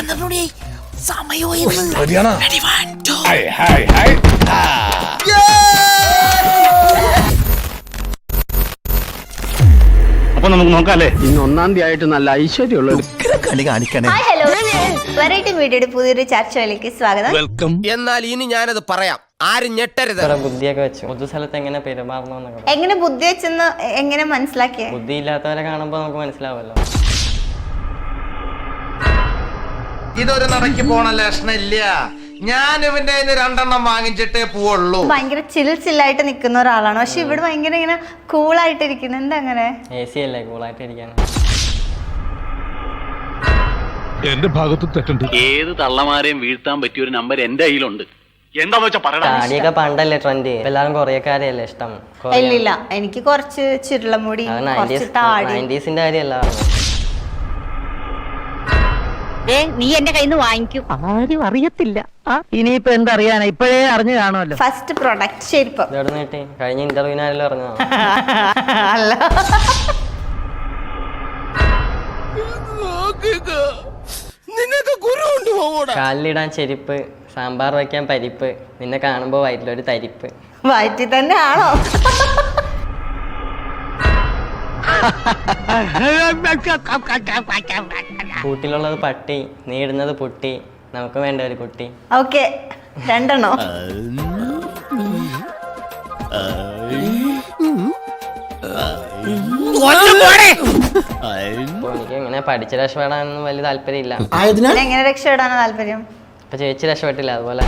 പന്ത്രണ്ട് സമയമായി റെഡിയാണോ? Ready, one, two. Hi hi hi അപ്പൊ നമുക്ക് നോക്കാല്ലേ ഇന്ന് ഒന്നാം തീയതി ആയിട്ട് നല്ല ഐശ്വര്യമുള്ള ഒരു കളി കാണിക്കണേ. ഹായ് ഹലോ വെറൈറ്റി വീഡിയോയുടെ പുതിയൊരു ചർച്ചയിലേക്ക് സ്വാഗതം. വെൽക്കം എന്നാൽ ഇനി ഞാനത് പറയാം. ആരും ഞെട്ടരുത്. ബുദ്ധിയൊക്കെ വെച്ചു. പൊതു സ്ഥലത്ത് എങ്ങനെ പെരുമാറണമെന്നൊക്കെ എങ്ങനെ ബുദ്ധി വെച്ചെന്ന് എങ്ങനെ മനസ്സിലാക്കിയ? ബുദ്ധി ഇല്ലാത്തവരെ കാണുമ്പോ നമുക്ക് മനസ്സിലാവുമല്ലോ ഇതൊരു നടക്കി പോണ ലക്ഷണില്ല. ഞാൻ ഇവന്റെ രണ്ടെണ്ണം വാങ്ങിച്ചിട്ടേ പോവുള്ളൂ. ഭയങ്കര ചിൽ ചില്ലായിട്ട് നിൽക്കുന്ന ഒരാളാണ്. പക്ഷെ ഇവിടെ ഭയങ്കര ഇങ്ങനെ കൂളായിട്ട് ഇരിക്കുന്നത് എന്താ അങ്ങനെ എ സി അല്ലേ? കൂളായിട്ട് ഇരിക്കാൻ എന്റെ ഭാഗത്ത് തെറ്റുണ്ട്. ഏത് തള്ളമാരെയും വീഴ്ത്താൻ പറ്റിയ ഒരു നമ്പർ എന്റെ കയ്യിലുണ്ട്. എന്താന്ന് വെച്ചാ പറയണ താടിയൊക്കെ പണ്ടല്ലേ ട്രെൻഡ് എല്ലാവരും കൊറിയക്കാരെയല്ലേ ഇഷ്ടം? ഇല്ല ഇല്ലില്ല എനിക്ക് കുറച്ച് ചുരുളമുടി കുറച്ച് താടി. നയന്റീസിന്റെ കാര്യമല്ല. പറഞ്ഞത്. നീ എന്റെ കയ്യിൽ നിന്ന് വാങ്ങിക്കും. ആരും അറിയത്തില്ല. ആ ഇനിയിപ്പോ എന്തറിയാനാ ഇപ്പോഴേ അറിഞ്ഞു കാണുമല്ലോ. ഫസ്റ്റ് പ്രൊഡക്റ്റ് ചെരുപ്പ് ഇത് എവിടെ നിന്ന് കിട്ടി? കഴിഞ്ഞ ഇന്റർവ്യൂവിനാരല്ലോ പറഞ്ഞതാണ് അല്ല. നിനക്ക് ഗുരു ഉണ്ട് പോകൂടാ കാലിലിടാൻ ചെരുപ്പ് സാമ്പാർ വയ്ക്കാൻ പരിപ്പ് നിന്നെ കാണുമ്പോൾ വയറ്റിലൊരു തരിപ്പ്. വയറ്റിൽ തന്നെ ആണോ? കൂട്ടിലുള്ളത് പട്ടി നേടുന്നത് പൊട്ടി നമുക്ക് വേണ്ട ഒരു കുട്ടി. ഓക്കെ രണ്ടെണ്ണോ. എനിക്ക് ഇങ്ങനെ പഠിച്ച് രക്ഷപ്പെടാനൊന്നും വലിയ താല്പര്യമില്ല. ഇല്ല എങ്ങനെ രക്ഷപ്പെടാനാ താല്പര്യം? ഇപ്പൊ ചേച്ചി രക്ഷപ്പെട്ടില്ല അതുപോലെ.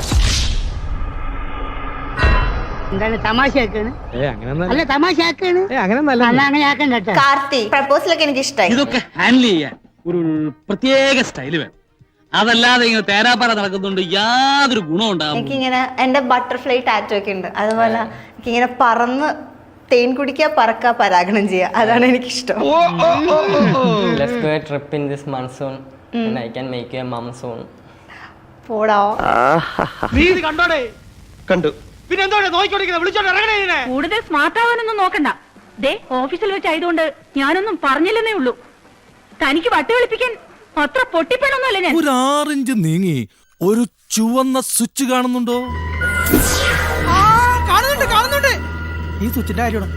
എന്താണ് അല്ല. അങ്ങനെ ആക്കണ്ട കേട്ടോ. കാർത്തി പ്രപ്പോസലൊക്കെ എനിക്ക് ഇഷ്ടമായി ഇതൊക്കെ ഹാൻഡിൽ ചെയ്യാൻ ഒരു പ്രത്യേക സ്റ്റൈൽ വേണം. അതല്ലാതെ ഇങ്ങനെ തേരാപ്പാറ നടക്കുന്നുണ്ട് യാതൊരു ഗുണം ഉണ്ടാകും എനിക്കിങ്ങനെ എന്റെ ബട്ടർഫ്ലൈ ടാറ്റോ ഒക്കെ ഉണ്ട്. അതുപോലെ എനിക്കിങ്ങനെ പറന്ന് തേൻ കുടിക്കുക പറക്ക പരാഗണം ചെയ്യുക അതാണ് എനിക്കിഷ്ടം. Let's go trip in this monsoon I can make you a monsoon പോടാ. നീ ഇത് കണ്ടോടെ? കണ്ടു. പിന്നെ എന്തോ നോക്കിക്കൊണ്ടിരിക്കുന്നത് വിളിച്ചോണ്ട് ഇറങ്ങണേ ഇതിനെ കൂടുതൽ സ്മാർട്ട് ആവാനൊന്നും നോക്കണ്ട. ദേ ഓഫീസിൽ വെച്ചായതുകൊണ്ട് ഞാനൊന്നും പറഞ്ഞില്ലെന്നേ ഉള്ളൂ. തനിക്ക് വട്ടി വിളിപ്പിക്കാൻ അത്ര പൊട്ടിപ്പണൊന്നുമല്ല ഞാൻ. ഒരു ആറിഞ്ച് നീങ്ങി ഒരു ചുവന്ന സ്വിച്ച് കാണുന്നുണ്ടോ? കാണുന്നുണ്ട് കാണുന്നുണ്ട്. ഈ സ്വിച്ചിന്റെ കാര്യമാണ്?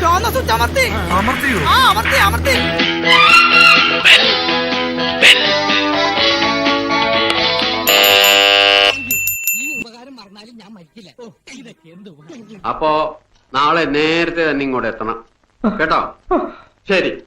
ചുവന്ന സ്വിച്ച് അമർത്തി. അമർത്തിയോ? ആ അമർത്തി അമർത്തി. അപ്പോ നാളെ നേരത്തെ തന്നെ ഇങ്ങോട്ട് എത്തണം. കേട്ടോ? ശരി.